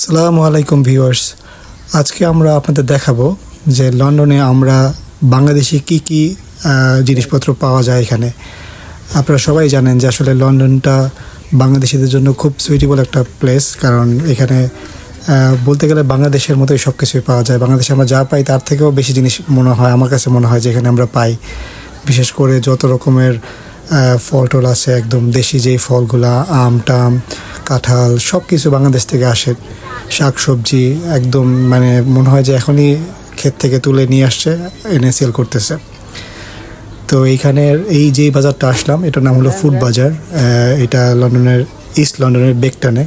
আসসালামু আলাইকুম ভিউয়ার্স। আজকে আমরা আপনাদের দেখাবো যে লন্ডনে আমরা বাংলাদেশি কি কি জিনিসপত্র পাওয়া যায় এখানে। আপনারা সবাই জানেন যে আসলে লন্ডনটা বাংলাদেশিদের জন্য খুব সুইটেবল একটা প্লেস কারণ এখানে বলতে গেলে বাংলাদেশের মতোই সব কিছুই পাওয়া যায়। বাংলাদেশে আমরা যা পাই তার থেকেও বেশি জিনিস মনে হয়, আমার কাছে মনে হয় যে এখানে আমরা পাই। বিশেষ করে যত রকমের ফল টল আছে, একদম দেশি যেই ফলগুলা, আম, টাম কাঁঠাল সব কিছু বাংলাদেশ থেকে আসে। শাক সবজি একদম মানে মনে হয় যে এখনই ক্ষেত থেকে তুলে নিয়ে আসছে, এনে সেল করতেছে। তো এইখানের এই যে বাজারটা আসলাম, এটার নাম হলো ফুড বাজার এটা লন্ডনের ইস্ট লন্ডনের বেকটানে।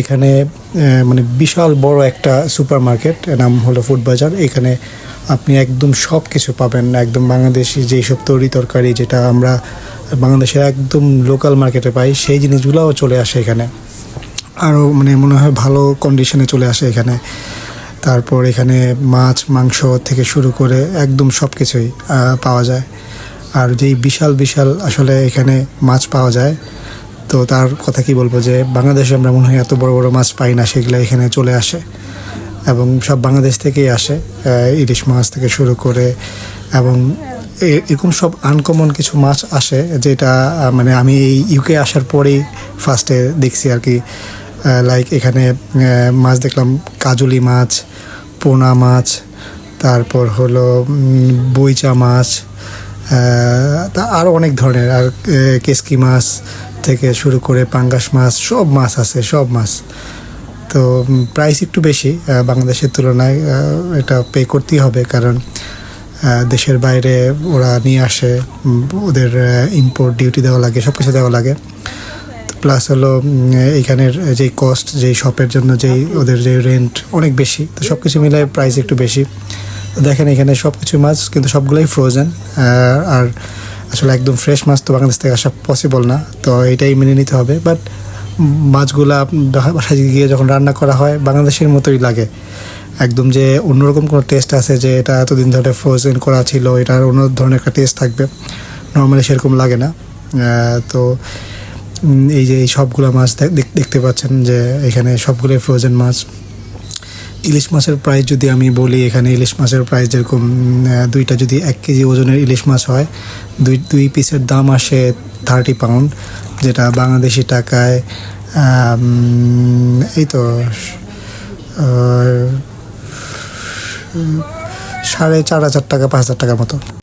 এখানে মানে বিশাল বড় একটা সুপার মার্কেট নাম হলো ফুড বাজার এখানে আপনি একদম সব কিছু পাবেন, একদম বাংলাদেশি যেই সব তরি তরকারি যেটা আমরা বাংলাদেশের একদম লোকাল মার্কেটে পাই, সেই জিনিসগুলোও চলে আসে এখানে। আরও মানে মনে হয় ভালো কন্ডিশনে চলে আসে এখানে। তারপর এখানে মাছ, মাংস থেকে শুরু করে একদম সব কিছুই পাওয়া যায়। আর যেই বিশাল বিশাল আসলে এখানে মাছ পাওয়া যায়, তো তার কথা কি বলব যে বাংলাদেশে আমরা মনে হয় এত বড় বড় মাছ পাই না, সেগুলো এখানে চলে আসে। এবং সব বাংলাদেশ থেকেই আসে ইলিশ মাছ থেকে শুরু করে, এবং এরকম সব আনকমন কিছু মাছ আসে যেটা মানে আমি এই ইউকে আসার পরেই ফার্স্টে দেখছি আর কি। লাইক এখানে মাছ দেখলাম, কাজুলি মাছ, পোনা মাছ, তারপর হলো বইচা মাছ তা আরও অনেক ধরনের। আর কেসকি মাছ থেকে শুরু করে পাঙ্গাস মাছ, সব মাছ আছে, সব মাছ। তো প্রাইস একটু বেশি বাংলাদেশের তুলনায় এটা পে করতেই হবে কারণ দেশের বাইরে ওরা নিয়ে আসে ওদের ইম্পোর্ট ডিউটি দেওয়া লাগে সব কিছু দেওয়া লাগে। প্লাস হলো উম, এইখানের যেই কস্ট যেই শপের জন্য যেই ওদের যে রেন্ট অনেক বেশি তো সব কিছু মিলে প্রাইস একটু বেশি। দেখেন এখানে সব কিছু মাছ কিন্তু সবগুলোই ফ্রোজেন আর আসলে একদম ফ্রেশ মাছ তো বাংলাদেশ থেকে আসা পসিবল না তো এটাই মেনে নিতে হবে। বাট মাছগুলা বাসা- বাসায় গিয়ে যখন রান্না করা হয় বাংলাদেশের মতোই লাগে। একদম যে অন্যরকম কোনো টেস্ট আছে যে এটা এতদিন ধরে ফ্রোজেন করা ছিল, এটার অন্য ধরনের একটা টেস্ট থাকবে। নর্মালি সেরকম লাগে না। তো এই যে এই সবগুলো মাছ দেখ- দেখ- দেখতে পাচ্ছেন যে এখানে সবগুলোই ফ্রোজেন মাছ। ইলিশ মাছের প্রাইস যদি আমি বলি, এখানে ইলিশ মাছের প্রাইস যেরকম দুইটা যদি এক কেজি ওজনের ইলিশ মাছ হয়, দুই দুই পিসের দাম আসে থার্টি পাউন্ড যেটা বাংলাদেশি টাকায় এই তো সাড়ে চার হাজার টাকা পাঁচ হাজার টাকার মতো।